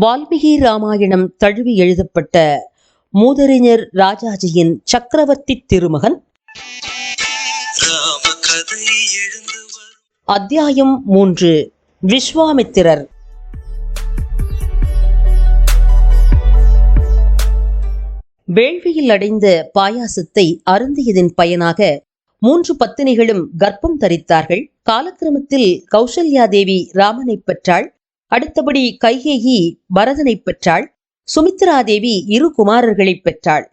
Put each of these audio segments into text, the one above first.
வால்மீகி ராமாயணம் தழுவி எழுதப்பட்ட மூதறிஞர் ராஜாஜியின் சக்கரவர்த்தி திருமகன். அத்தியாயம் மூன்று. விஸ்வாமித்திரர். வேள்வியில் அடைந்த பாயாசத்தை அருந்தியதின் பயனாக மூன்று பத்தினிகளும் கர்ப்பம் தரித்தார்கள். காலக்கிரமத்தில் கௌசல்யா தேவி ராமனை பெற்றாள். அடுத்தபடி கைகேயி பரதனை பெற்றாள். சுமித்ரா தேவி இரு குமாரர்களை பெற்றாள்.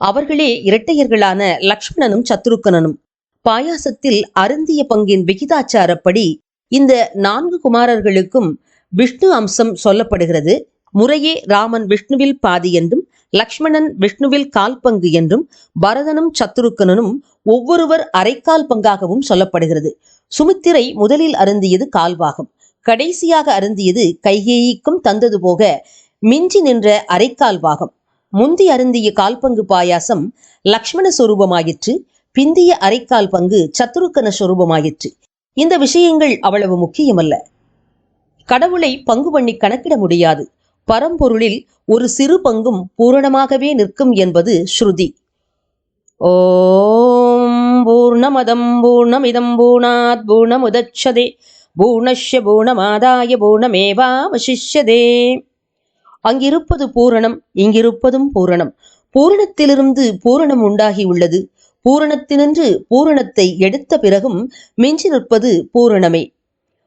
அவர்களே இரட்டையர்களான லக்ஷ்மணனும் சத்ருக்கனனும் பாயாசத்தில் அருந்திய பங்கின் விகிதாச்சாரப்படி இந்த நான்கு குமாரர்களுக்கும் விஷ்ணு அம்சம் சொல்லப்படுகிறது. முறையே ராமன் விஷ்ணுவில் பாதி என்றும் லக்ஷ்மணன் விஷ்ணுவில் கால் பங்கு என்றும் பரதனும் சத்துருக்கனனும் ஒவ்வொருவர் அரைக்கால் பங்காகவும் சொல்லப்படுகிறது. சுமித்திரை முதலில் அருந்தியது கால்வாகும். கடைசியாக அருந்தியது கைகேயிக்கும் தந்தது போக மிஞ்சி நின்ற அரைக்கால் பாகம். முந்தி அருந்திய கால்பங்கு பாயாசம் லக்ஷ்மண சொரூபமாயிற்று பிந்திய அரைக்கால் பங்கு சத்துருக்கன சொரூபமாயிற்று. இந்த விஷயங்கள் அவ்வளவு முக்கியமல்ல. கடவுளை பங்கு பண்ணி கணக்கிட முடியாது. பரம்பொருளில் ஒரு சிறு பங்கும் பூரணமாகவே நிற்கும் என்பது ஸ்ருதி. ஓம் பூர்ணமதம் பூர்ணமிதம் பூணாத் பூர்ணமுதட்சதே பூணஷ்ய பூணமாதாய பூணமேவாவசிஷ்யதே அங்கிருப்பது பூரணம் இங்கிருப்பதும் பூரணம். பூரணத்திலிருந்து பூரணம் உண்டாகி உள்ளது. பூரணத்தினின்று பூரணத்தை எடுத்த பிறகும் மிஞ்சி நிற்பது பூரணமே.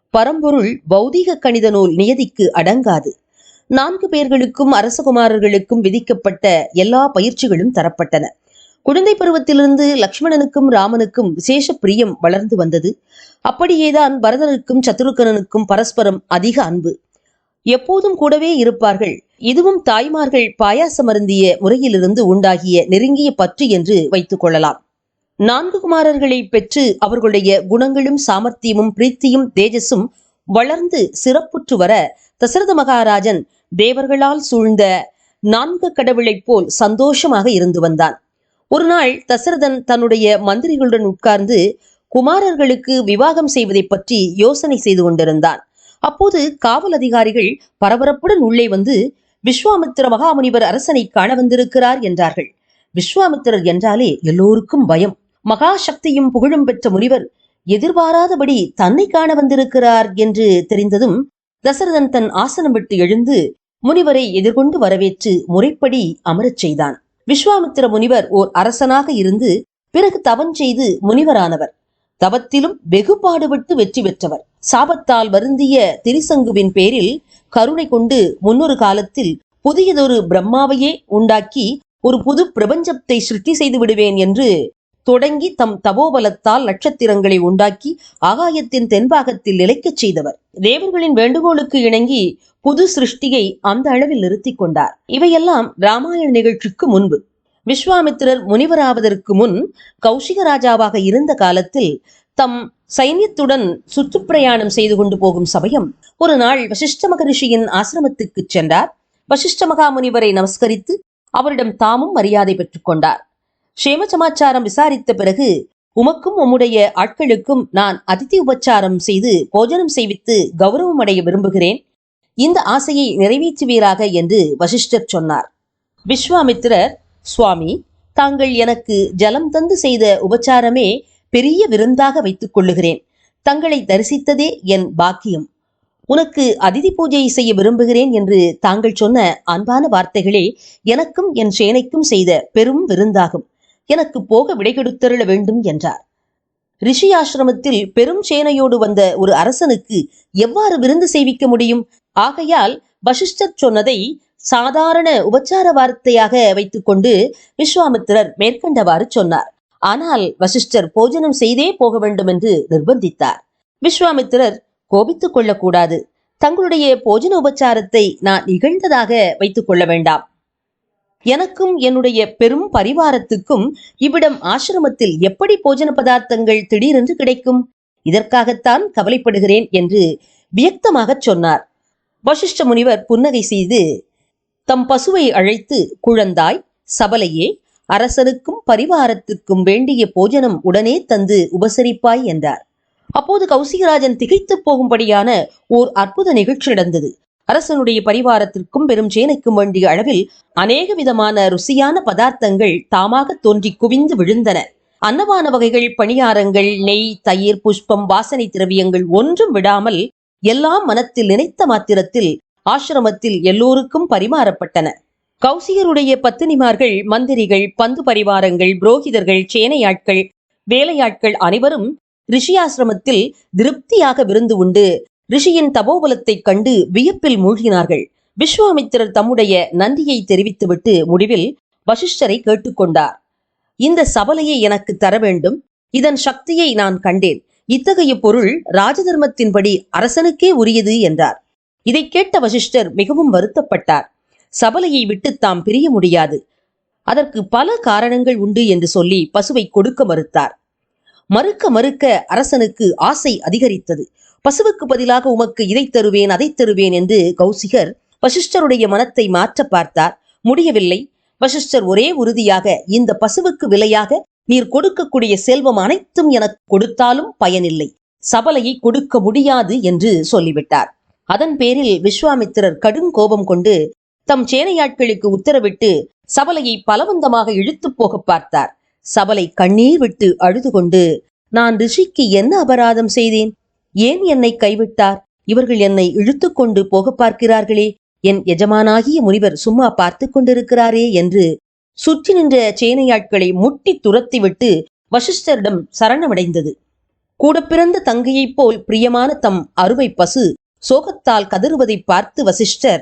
பரம்பொருள் பௌதீக கணித நூல் நியதிக்கு அடங்காது. நான்கு பேர்களுக்கும் அரசகுமாரர்களுக்கும் விதிக்கப்பட்ட எல்லா பயிற்சிகளும் தரப்பட்டன. குழந்தை பருவத்திலிருந்து லக்ஷ்மணனுக்கும் ராமனுக்கும் விசேஷ பிரியம் வளர்ந்து வந்தது. அப்படியேதான் பரதனுக்கும் சத்துருக்கனனுக்கும் பரஸ்பரம் அதிக அன்பு. எப்போதும் கூடவே இருப்பார்கள். இதுவும் தாய்மார்கள் பாயாசமருந்திய முறையிலிருந்து உண்டாகிய நெருங்கிய பற்று என்று வைத்துக் கொள்ளலாம். நான்கு குமாரர்களை பெற்று அவர்களுடைய குணங்களும் சாமர்த்தியமும் பிரீத்தியும் தேஜஸும் வளர்ந்து சிறப்புற்று வர தசரத மகாராஜன் தேவர்களால் சூழ்ந்த நான்கு கடவுளைப் போல் சந்தோஷமாக இருந்து வந்தான். ஒரு நாள் தசரதன் தன்னுடைய மந்திரிகளுடன் உட்கார்ந்து குமாரர்களுக்கு விவாகம் செய்வதை பற்றி யோசனை செய்து கொண்டிருந்தான். அப்போது காவல் அதிகாரிகள் பரபரப்புடன் உள்ளே வந்து விஸ்வாமித்திர மகாமுனிவர் அரசனை காண வந்திருக்கிறார் என்றார்கள். விஸ்வாமித்திரர் என்றாலே எல்லோருக்கும் பயம். மகா சக்தியும் புகழும் பெற்ற முனிவர் எதிர்பாராதபடி தன்னை காண வந்திருக்கிறார் என்று தெரிந்ததும் தசரதன் தன் ஆசனம் விட்டு எழுந்து முனிவரை எதிர்கொண்டு வரவேற்று முறைப்படி அமரச் செய்தான். விஸ்வாமித்திர முனிவர் ஓர் அரசனாக இருந்து பிறகு தவம் செய்து முனிவரானவர். தவத்திலும் வெகு பாடுபட்டு வெற்றி பெற்றவர். சாபத்தால் வருந்திய திரிசங்குவின் பேரில் கருணை கொண்டு முன்னொரு காலத்தில் புதியதொரு பிரம்மாவையே உண்டாக்கி ஒரு புது பிரபஞ்சத்தை சிருஷ்டி செய்து விடுவேன் என்று தொடங்கி தம் தபோபலத்தால் நட்சத்திரங்களை உண்டாக்கி ஆகாயத்தின் தென்பாகத்தில் நிலைக்கச் செய்தவர். தேவர்களின் வேண்டுகோளுக்கு இணங்கி புது சிருஷ்டியை அந்த அளவில் நிறுத்திக் கொண்டார். இவையெல்லாம் ராமாயண நிகழ்ச்சிக்கு முன்பு. விஸ்வாமித்திரர் முனிவராவதற்கு முன் கௌஷிக ராஜாவாக இருந்த காலத்தில் தம் சைன்யத்துடன் சுற்றுப்பிரயாணம் செய்து கொண்டு போகும் சமயம் ஒரு நாள் வசிஷ்ட மகரிஷியின் ஆசிரமத்துக்கு சென்றார். வசிஷ்ட மகாமுனிவரை நமஸ்கரித்து அவரிடம் தாமும் மரியாதை பெற்றுக் கொண்டார். க்ஷேம சமாச்சாரம் விசாரித்த பிறகு உமக்கும் உம்முடைய ஆட்களுக்கும் நான் அதிதி உபச்சாரம் செய்து போஜனம் செய்வித்து கௌரவம் அடைய விரும்புகிறேன். இந்த ஆசையை நிறைவேற்றுவீராக என்று வசிஷ்டர் சொன்னார். விஸ்வாமித்திரர் சுவாமி தாங்கள் எனக்கு ஜலம் தந்து செய்த உபச்சாரமே பெரிய விருந்தாக வைத்துக் கொள்ளுகிறேன். தங்களை தரிசித்ததே என் பாக்கியம். உனக்கு அதிதி பூஜை செய்ய விரும்புகிறேன் என்று தாங்கள் சொன்ன அன்பான வார்த்தைகளே எனக்கும் என் சேனைக்கும் செய்த பெரும் விருந்தாகும். எனக்கு போக விடை கொடுத்தருள வேண்டும் என்றார். ரிஷி ஆசிரமத்தில் பெரும் சேனையோடு வந்த ஒரு அரசனுக்கு எவ்வாறு விருந்து செய்விக்க முடியும்? ஆகையால் வசிஷ்டர் சொன்னதை சாதாரண உபச்சார வார்த்தையாக வைத்துக்கொண்டு விஸ்வாமித்திரர் மேற்கண்டவாறு சொன்னார். ஆனால் வசிஷ்டர் போஜனம் செய்தே போக வேண்டும் என்று நிர்பந்தித்தார். விஸ்வாமித்திரர் கோபித்துக் கொள்ளக்கூடாது. தங்களுடைய போஜன உபச்சாரத்தை நான் நிகழ்ந்ததாக வைத்துக் கொள்ள வேண்டாம். எனக்கும் என்னுடைய பெரும் பரிவாரத்துக்கும் இவ்விடம் ஆசிரமத்தில் எப்படி போஜன பதார்த்தங்கள் திடீரென்று கிடைக்கும்? இதற்காகத்தான் கவலைப்படுகிறேன் என்று வியக்தமாகச் சொன்னார். வசிஷ்ட முனிவர் புன்னகை செய்து தம் பசுவை அழைத்து குழந்தாய் சபலையே அரசனுக்கும் பரிவாரத்திற்கும் வேண்டிய போஜனம் உடனே தந்து உபசரிப்பாய் என்றார். அப்போது கௌசிகராஜன் திகைத்துப் போகும்படியான ஓர் அற்புத நிகழ்ச்சி நடந்தது. அரசனுடைய பரிவாரத்திற்கும் பெரும் சேனைக்கும் வேண்டிய அளவில் அநேக விதமான ருசியான பதார்த்தங்கள் தாமாக தோன்றி குவிந்து விழுந்தன. அன்னபான வகைகள் பணியாரங்கள் நெய் தயிர் புஷ்பம் வாசனை திரவியங்கள் ஒன்றும் விடாமல் எல்லாம் மனத்தில் நினைத்த மாத்திரத்தில் ஆசிரமத்தில் எல்லோருக்கும் பரிமாறப்பட்டன. கௌசிகருடைய பத்தினிமார்கள் மந்திரிகள் பந்து பரிவாரங்கள் புரோகிதர்கள் சேனையாட்கள் வேலையாட்கள் அனைவரும் ரிஷியாசிரமத்தில் திருப்தியாக விருந்து உண்டு. ரிஷியின் தபோபலத்தைக் கண்டு வியப்பில் மூழ்கினார்கள். விஸ்வாமித்திரர் தம்முடைய நன்றியை தெரிவித்துவிட்டு முடிவில் வசிஷ்டரை கேட்டுக்கொண்டார். இந்த சபலையை எனக்கு தர வேண்டும் இதன் சக்தியை நான் கண்டேன். இத்தகைய பொருள் ராஜதர்மத்தின்படி அரசனுக்கே உரியது என்றார். இதை கேட்ட வசிஷ்டர் மிகவும் வருத்தப்பட்டார். சபலையை விட்டு தாம் பிரிய முடியாது. அதற்கு பல காரணங்கள் உண்டு என்று சொல்லி பசுவை கொடுக்க மறுத்தார். மறுக்க மறுக்க அரசனுக்கு ஆசை அதிகரித்தது. பசுவுக்கு பதிலாக உமக்கு இதை தருவேன் அதை தருவேன் என்று கௌசிகர் வசிஷ்டருடைய மனத்தை மாற்ற பார்த்தார். முடியவில்லை. வசிஷ்டர் ஒரே உறுதியாக இந்த பசுவுக்கு விலையாக நீர் கொடுக்கக்கூடிய செல்வம் அனைத்தும் எனக்கு கொடுத்தாலும் பயனில்லை. சபலையை கொடுக்க முடியாது என்று சொல்லிவிட்டார். அதன் பேரில் விஸ்வாமித்திரர் கடும் கோபம் கொண்டு தம் சேனையாட்களுக்கு உத்தரவிட்டு சபலையை பலவந்தமாக இழுத்துப் போக பார்த்தார். சபலை கண்ணீர் விட்டு அழுது கொண்டு நான் ரிஷிக்கு என்ன அபராதம் செய்தேன்? ஏன் என்னை கைவிட்டார்? இவர்கள் என்னை இழுத்து கொண்டு போக பார்க்கிறார்களே. என் எஜமானாகிய முனிவர் சும்மா பார்த்து கொண்டிருக்கிறாரே என்று சுற்றி நின்ற சேனையாட்களை முட்டி துரத்திவிட்டு வசிஷ்டரிடம் சரணமடைந்தது. கூட பிறந்த தங்கையைப் போல் பிரியமான தம் அறுவை பசு சோகத்தால் கதறுவதை பார்த்து வசிஷ்டர்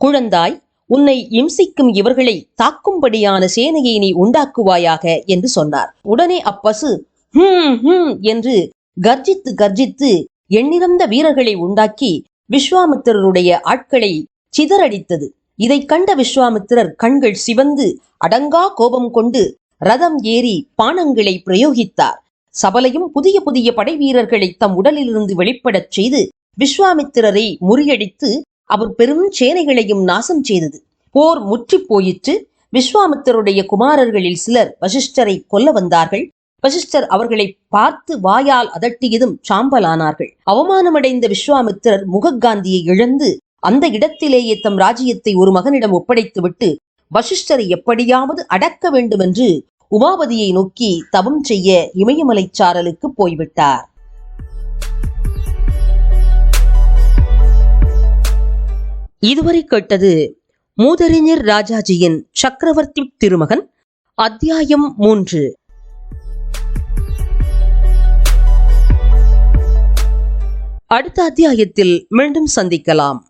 குழந்தாய் உன்னை இம்சிக்கும் இவர்களை தாக்கும்படியான சேனையை நீ உண்டாக்குவாயாக என்று சொன்னார். உடனே அப்பசு ஹம் ஹம் என்று கர்ஜித்து கர்ஜித்து எண்ணிறந்த வீரர்களை உண்டாக்கி விஸ்வாமித்திரருடைய ஆட்களை சிதறடித்தது. இதை கண்ட விஸ்வாமித்திரர் கண்கள் சிவந்து அடங்கா கோபம் கொண்டு ரதம் ஏறி பானங்களை பிரயோகித்தார். சபலையும் புதிய புதிய படை வீரர்களை தம் உடலிலிருந்து வெளிப்படச் செய்து விஸ்வாமித்திரரை முறியடித்து அவர் பெரும் சேனைகளையும் நாசம் செய்தது. போர் முற்றிப் போயிற்று. விஸ்வாமித்தருடைய குமாரர்களில் சிலர் வசிஷ்டரை கொல்ல வந்தார்கள். வசிஷ்டர் அவர்களை பார்த்து வாயால் அதட்டியதும் சாம்பலானார்கள். அவமானமடைந்த விஸ்வாமித்திரர் முகக்காந்தியை இழந்து அந்த இடத்திலேயே தம் ராஜ்யத்தை ஒரு மகனிடம் ஒப்படைத்துவிட்டு வசிஷ்டரை எப்படியாவது அடக்க வேண்டுமென்று உமாபதியை நோக்கி தவம் செய்ய இமயமலை சாரலுக்கு போய்விட்டார். இதுவரை கேட்டது மூதறிஞர் ராஜாஜியின் சக்கரவர்த்தி திருமகன் அத்தியாயம் மூன்று. அடுத்த அத்தியாயத்தில் மீண்டும் சந்திக்கலாம்.